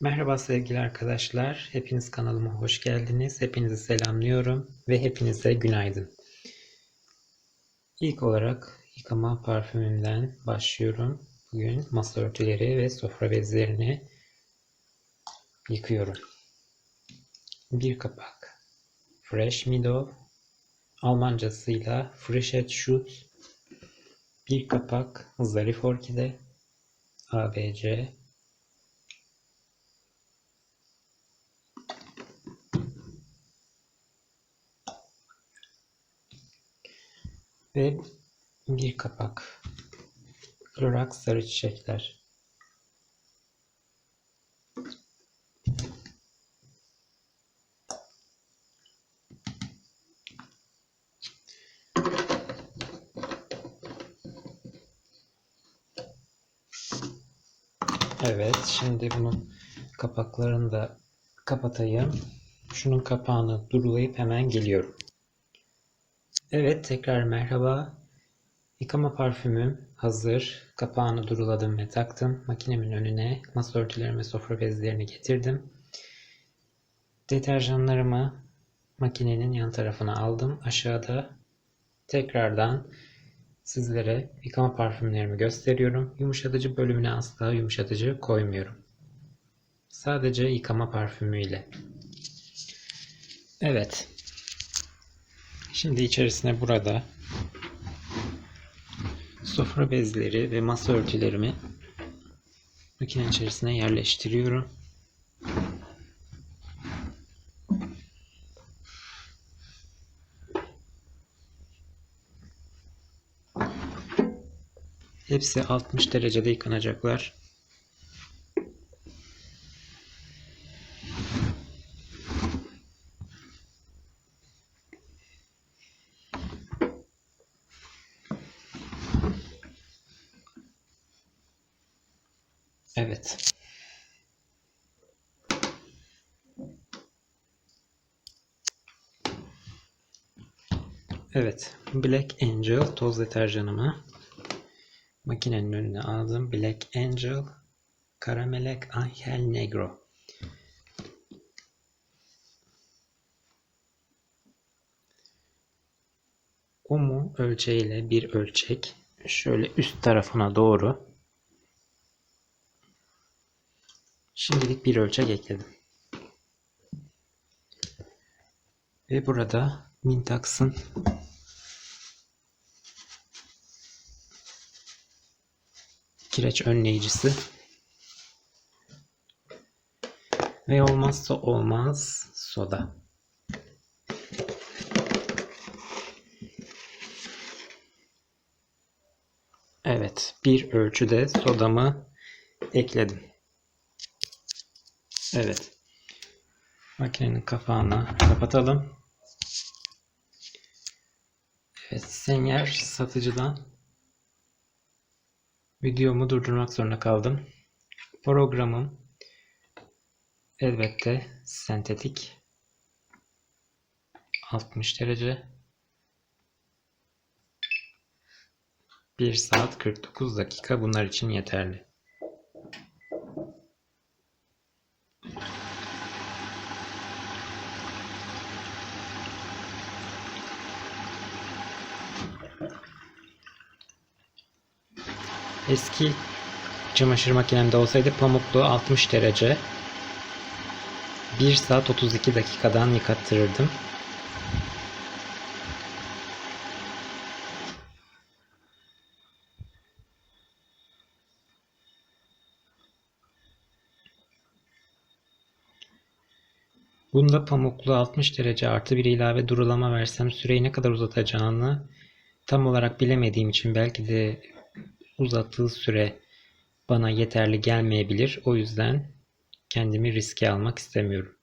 Merhaba sevgili arkadaşlar. Hepiniz kanalıma hoş geldiniz. Hepinizi selamlıyorum ve hepinize günaydın. İlk olarak yıkama parfümümden başlıyorum. Bugün masa örtüleri ve sofra bezlerini yıkıyorum. Bir kapak Fresh Meadow Almancasıyla Frische Shoot bir kapak Zarif Orkide ABC ve bir kapak Clorox sarı çiçekler. Evet, şimdi bunun kapaklarını da kapatayım. Şunun kapağını durulayıp hemen geliyorum. Evet, tekrar merhaba. Yıkama parfümüm hazır. Kapağını duruladım ve taktım. Makinemin önüne masa örtülerimi, sofra bezlerini getirdim. Deterjanlarımı makinenin yan tarafına aldım. Aşağıda tekrardan sizlere yıkama parfümlerimi gösteriyorum. Yumuşatıcı bölümüne asla yumuşatıcı koymuyorum. Sadece yıkama parfümüyle. Evet. Şimdi içerisine burada sofra bezleri ve masa örtülerimi makinenin içerisine yerleştiriyorum. Hepsi 60 derecede yıkanacaklar. Evet. Evet. Black Angel toz deterjanımı makinenin önüne aldım. Black Angel Caramelek Angel Negro. Umu ölçeğiyle bir ölçek şöyle üst tarafına doğru Şimdilik bir ölçek ekledim. Ve burada Mintax'ın kireç önleyicisi ve olmazsa olmaz soda. Evet, bir ölçüde sodamı ekledim. Evet. Makinenin kapağını kapatalım. Evet, Senyer satıcıdan videomu durdurmak zorunda kaldım. Programım elbette sentetik 60 derece 1 saat 49 dakika bunlar için yeterli. Eski çamaşır makinemde olsaydı pamuklu 60 derece 1 saat 32 dakikadan yıkattırırdım. Bunda pamuklu 60 derece artı bir ilave durulama versem süreyi ne kadar uzatacağını tam olarak bilemediğim için belki de uzattığı süre bana yeterli gelmeyebilir. O yüzden kendimi riske almak istemiyorum.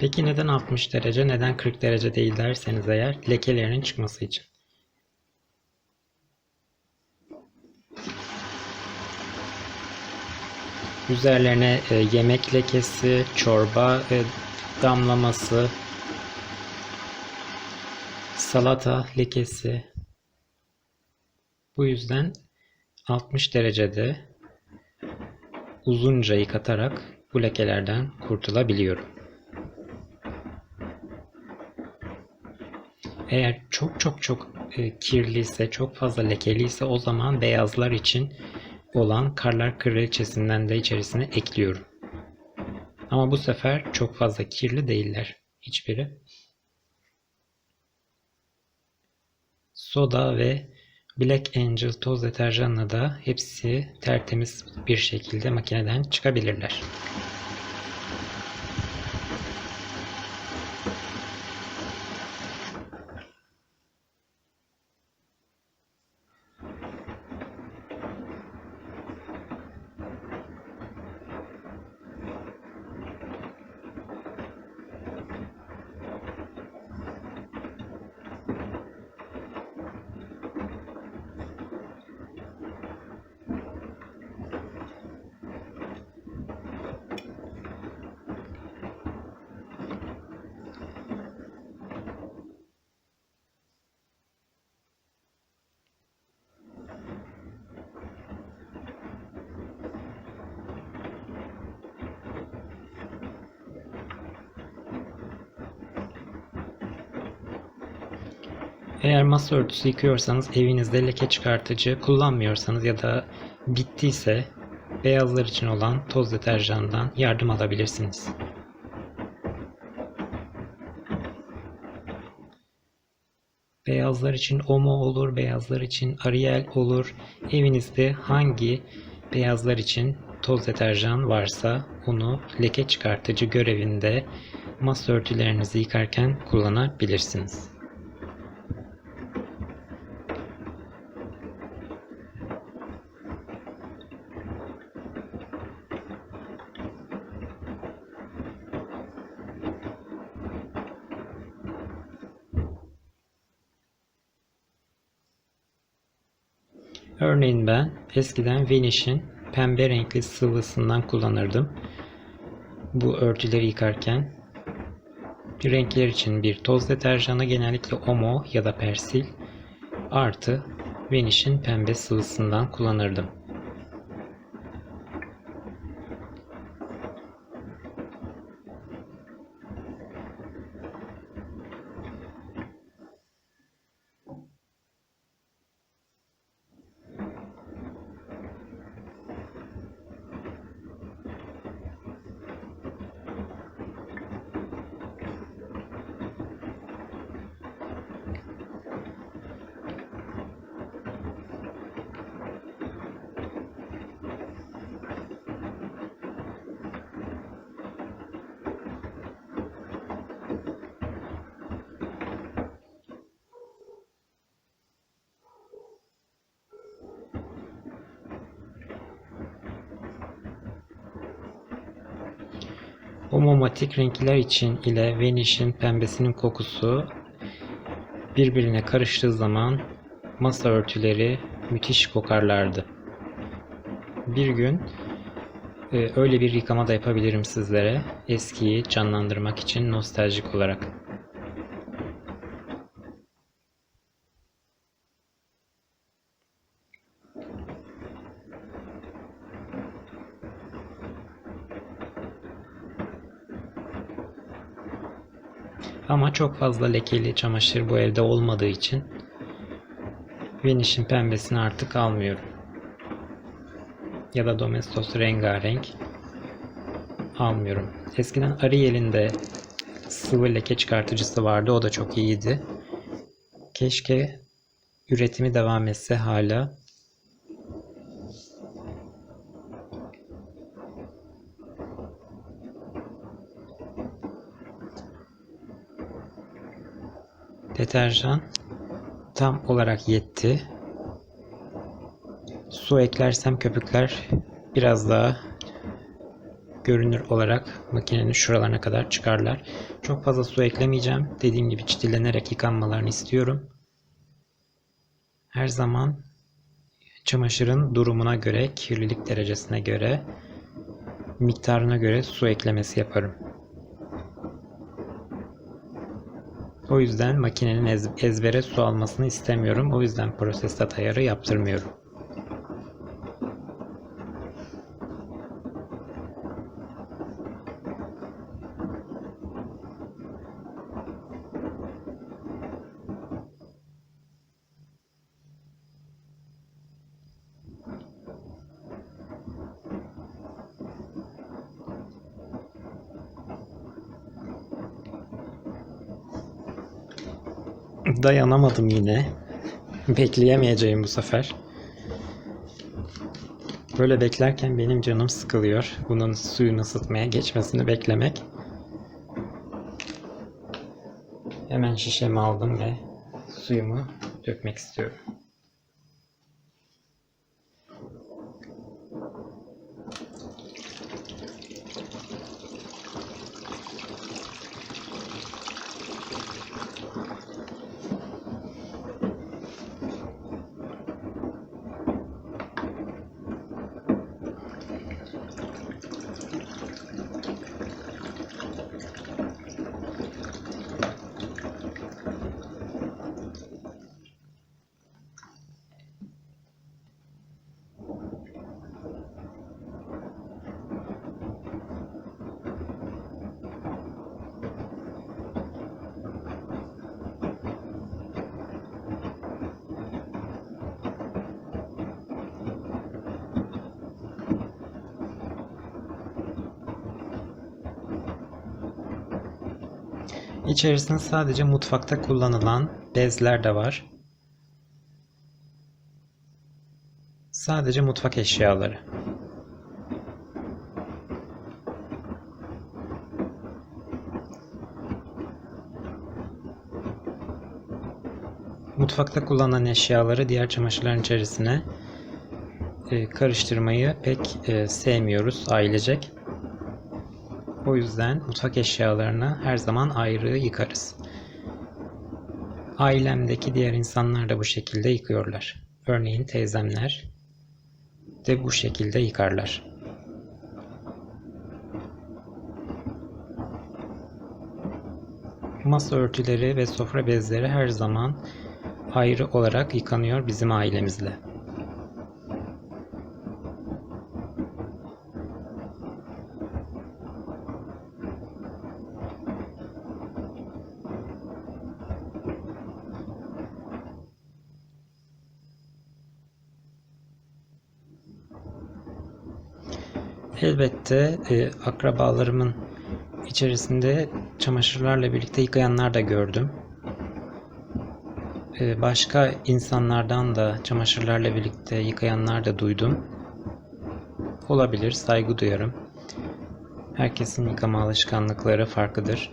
Peki neden 60 derece, neden 40 derece değil derseniz eğer lekelerinin çıkması için. Üzerlerine e, yemek lekesi, çorba e, damlaması, salata lekesi. Bu yüzden 60 derecede uzunca yıkatarak bu lekelerden kurtulabiliyorum. Eğer çok çok çok e, kirliyse, çok fazla lekeliyse o zaman beyazlar için olan Karlar Kraliçesinden de içerisine ekliyorum. Ama bu sefer çok fazla kirli değiller hiçbiri. Soda ve Black Angel toz deterjanla da hepsi tertemiz bir şekilde makineden çıkabilirler. Eğer masa örtüsü yıkıyorsanız evinizde leke çıkartıcı kullanmıyorsanız ya da bittiyse beyazlar için olan toz deterjandan yardım alabilirsiniz. Beyazlar için Omo olur, beyazlar için Ariel olur. Evinizde hangi beyazlar için toz deterjan varsa onu leke çıkartıcı görevinde masa örtülerinizi yıkarken kullanabilirsiniz. Örneğin ben eskiden Vanish'in pembe renkli sıvısından kullanırdım. Bu örtüleri yıkarken renkler için bir toz deterjanı genellikle Omo ya da Persil artı Vanish'in pembe sıvısından kullanırdım. Homomatik renkler için ile Vanish'in pembesinin kokusu birbirine karıştığı zaman masa örtüleri müthiş kokarlardı. Bir gün e, öyle bir yıkama da yapabilirim sizlere eskiyi canlandırmak için nostaljik olarak. Ama çok fazla lekeli çamaşır bu evde olmadığı için Vanish'in pembesini artık almıyorum. Ya da Domestos rengarenk almıyorum. Eskiden Ariel'in de sıvı leke çıkartıcısı vardı. O da çok iyiydi. Keşke üretimi devam etse hala. Deterjan tam olarak yetti. Su eklersem köpükler biraz daha görünür olarak makinenin şuralarına kadar çıkarlar. Çok fazla su eklemeyeceğim. Dediğim gibi çitilenerek yıkanmalarını istiyorum. Her zaman çamaşırın durumuna göre, kirlilik derecesine göre, miktarına göre su eklemesi yaparım. O yüzden makinenin ez- ezbere su almasını istemiyorum. O yüzden prosestat ayarı yaptırmıyorum. Dayanamadım yine. Bekleyemeyeceğim bu sefer. Böyle beklerken benim canım sıkılıyor. Bunun suyunu ısıtmaya geçmesini beklemek. Hemen şişemi aldım ve suyumu dökmek istiyorum. İçerisinde sadece mutfakta kullanılan bezler de var. Sadece mutfak eşyaları. Mutfakta kullanılan eşyaları diğer çamaşırların içerisine e, karıştırmayı pek e, sevmiyoruz ailecek. O yüzden mutfak eşyalarını her zaman ayrı yıkarız. Ailemdeki diğer insanlar da bu şekilde yıkıyorlar. Örneğin teyzemler de bu şekilde yıkarlar. Masa örtüleri ve sofra bezleri her zaman ayrı olarak yıkanıyor bizim ailemizle. Elbette e, akrabalarımın içerisinde çamaşırlarla birlikte yıkayanlar da gördüm. E, başka insanlardan da çamaşırlarla birlikte yıkayanlar da duydum. Olabilir, saygı duyarım. Herkesin yıkama alışkanlıkları farklıdır.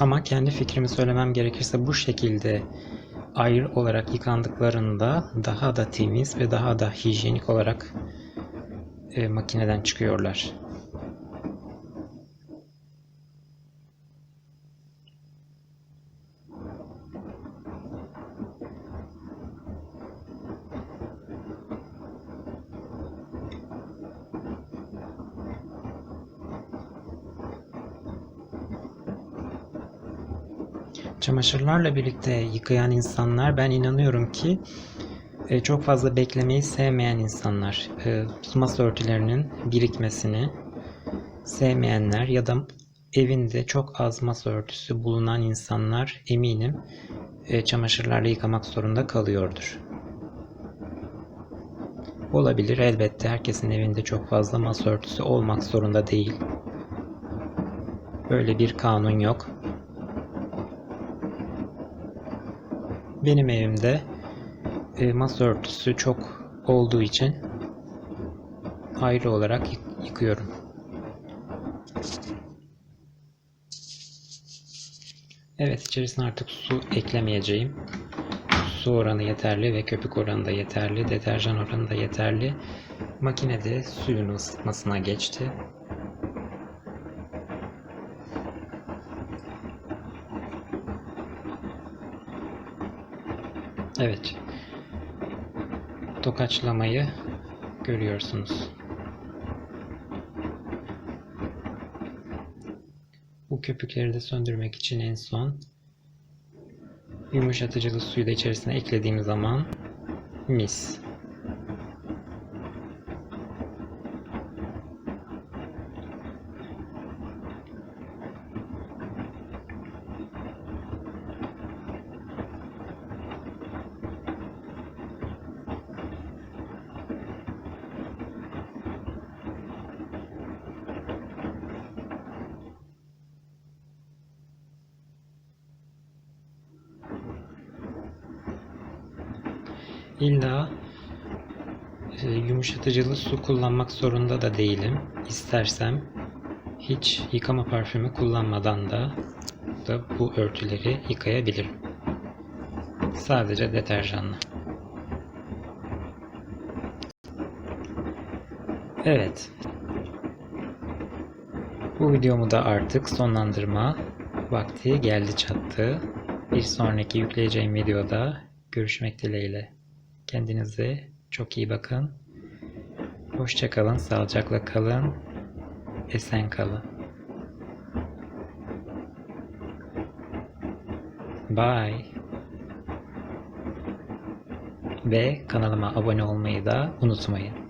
Ama kendi fikrimi söylemem gerekirse bu şekilde ayrı olarak yıkandıklarında daha da temiz ve daha da hijyenik olarak e, makineden çıkıyorlar. Çamaşırlarla birlikte yıkayan insanlar ben inanıyorum ki e, çok fazla beklemeyi sevmeyen insanlar. E, masa örtülerinin birikmesini sevmeyenler ya da evinde çok az masa örtüsü bulunan insanlar eminim e, çamaşırlarla yıkamak zorunda kalıyordur. Olabilir elbette herkesin evinde çok fazla masa örtüsü olmak zorunda değil. Böyle bir kanun yok. Benim evimde e, masa örtüsü çok olduğu için ayrı olarak yık- yıkıyorum. Evet içerisine artık su eklemeyeceğim. Su oranı yeterli ve köpük oranı da yeterli. Deterjan oranı da yeterli. Makinede suyun ısıtmasına geçti. Evet. Tokaçlamayı görüyorsunuz. Bu köpükleri de söndürmek için en son yumuşatıcılı suyu da içerisine eklediğim zaman mis. İlla e, yumuşatıcılı su kullanmak zorunda da değilim. İstersem hiç yıkama parfümü kullanmadan da da bu örtüleri yıkayabilirim. Sadece deterjanla. Evet. Bu videomu da artık sonlandırma vakti geldi çattı. Bir sonraki yükleyeceğim videoda görüşmek dileğiyle. Kendinize çok iyi bakın. Hoşça kalın, sağlıcakla kalın, esen kalın. Bye. Ve kanalıma abone olmayı da unutmayın.